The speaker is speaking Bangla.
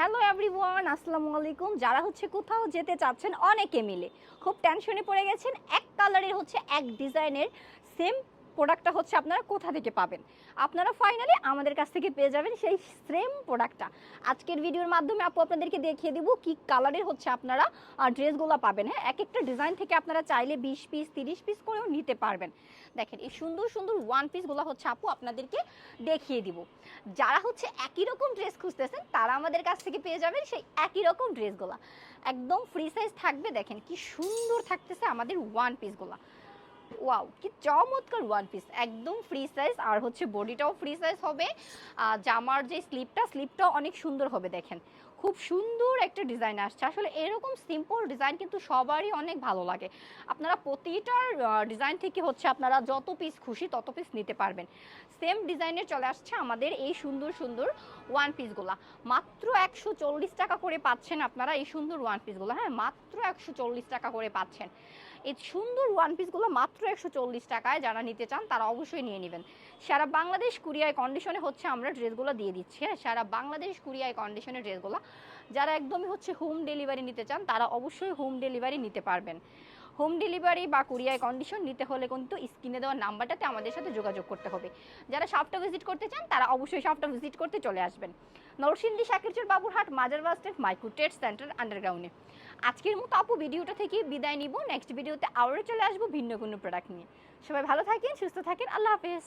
হ্যালো এভরিওয়ান, আসসালামু আলাইকুম। যারা হচ্ছে কোথাও যেতে চাচ্ছেন, অনেকে মিলে। খুব টেনশনে পড়ে গেছেন, এক কালারের হচ্ছে এক ডিজাইনের সেম প্রোডাক্টটা হচ্ছে আপনারা কোথা থেকে পাবেন? আপনারা ফাইনালি আমাদের কাছ থেকে পেয়ে যাবেন সেই সেম প্রোডাক্টটা আজকের ভিডিওর মাধ্যমে আপু আপনাদেরকে দেখিয়ে দিব কি কালারের হচ্ছে আপনারা ড্রেসগুলো পাবেন। হ্যাঁ এক একটা ডিজাইন থেকে আপনারা চাইলে বিশ পিস তিরিশ পিস করেও নিতে পারবেন। দেখেন, এই সুন্দর সুন্দর ওয়ান পিসগুলো হচ্ছে আপু আপনাদেরকে দেখিয়ে দিব। যারা হচ্ছে একই রকম ড্রেস খুঁজতেছেন, তারা আমাদের কাছ থেকে পেয়ে যাবেন সেই একই রকম ড্রেসগুলো একদম ফ্রি সাইজ থাকবে, দেখেন কি সুন্দর থাকতেছে আমাদের ওয়ান পিসগুলো ওয়াও, কি চমৎকার ওয়ান পিস একদম ফ্রি সাইজ আর হচ্ছে বডিটাও ফ্রি সাইজ হবে। আর জামার যে স্লিপটা স্লিপটাও অনেক সুন্দর হবে, দেখেন। খুব সুন্দর একটা ডিজাইন আসছে। আসলে এরকম সিম্পল ডিজাইন কিন্তু সবারই অনেক ভালো লাগে। আপনারা প্রতিটার ডিজাইন থেকে হচ্ছে আপনারা যত পিস খুশি তত পিস নিতে পারবেন। সেম ডিজাইনের চলে আসছে আমাদের এই সুন্দর সুন্দর ওয়ান পিসগুলা মাত্র একশো চল্লিশ টাকা করে পাচ্ছেন আপনারা এই সুন্দর ওয়ান পিসগুলো হ্যাঁ মাত্র একশো চল্লিশ টাকা করে পাচ্ছেন। এই সুন্দর ওয়ান পিসগুলো মাত্র একশো চল্লিশ টাকায় যারা নিতে চান, তারা অবশ্যই নিয়ে নেবেন। সারা বাংলাদেশ কুরিয়ায় কন্ডিশনে হচ্ছে আমরা ড্রেসগুলো দিয়ে দিচ্ছি। হ্যাঁ সারা বাংলাদেশ কুরিয়ায় কন্ডিশনে ড্রেসগুলো। যারা একদমই হচ্ছে হোম ডেলিভারি নিতে চান, তারা অবশ্যই হোম ডেলিভারি নিতে পারবেন। হোম ডেলিভারি বা কুরিয়ার কন্ডিশন নিতে হলে কিন্তু স্ক্রিনে দেওয়া নাম্বারটাতে আমাদের সাথে যোগাযোগ করতে হবে। যারা শপটা ভিজিট করতে চান, তারা অবশ্যই শপটা ভিজিট করতে চলে আসবেন। নরসিংদী শাকিরচর বাবুরহাট মাজার bus stand, micro trade centre আন্ডারগ্রাউন্ডে আজকের মতো আপু ভিডিওটা থেকে বিদায় নিব। নেক্সট ভিডিওতে আবারও চলে আসব ভিন্ন কোনো প্রোডাক্ট নিয়ে। সবাই ভালো থাকেন, সুস্থ থাকেন। আল্লাহ হাফেজ।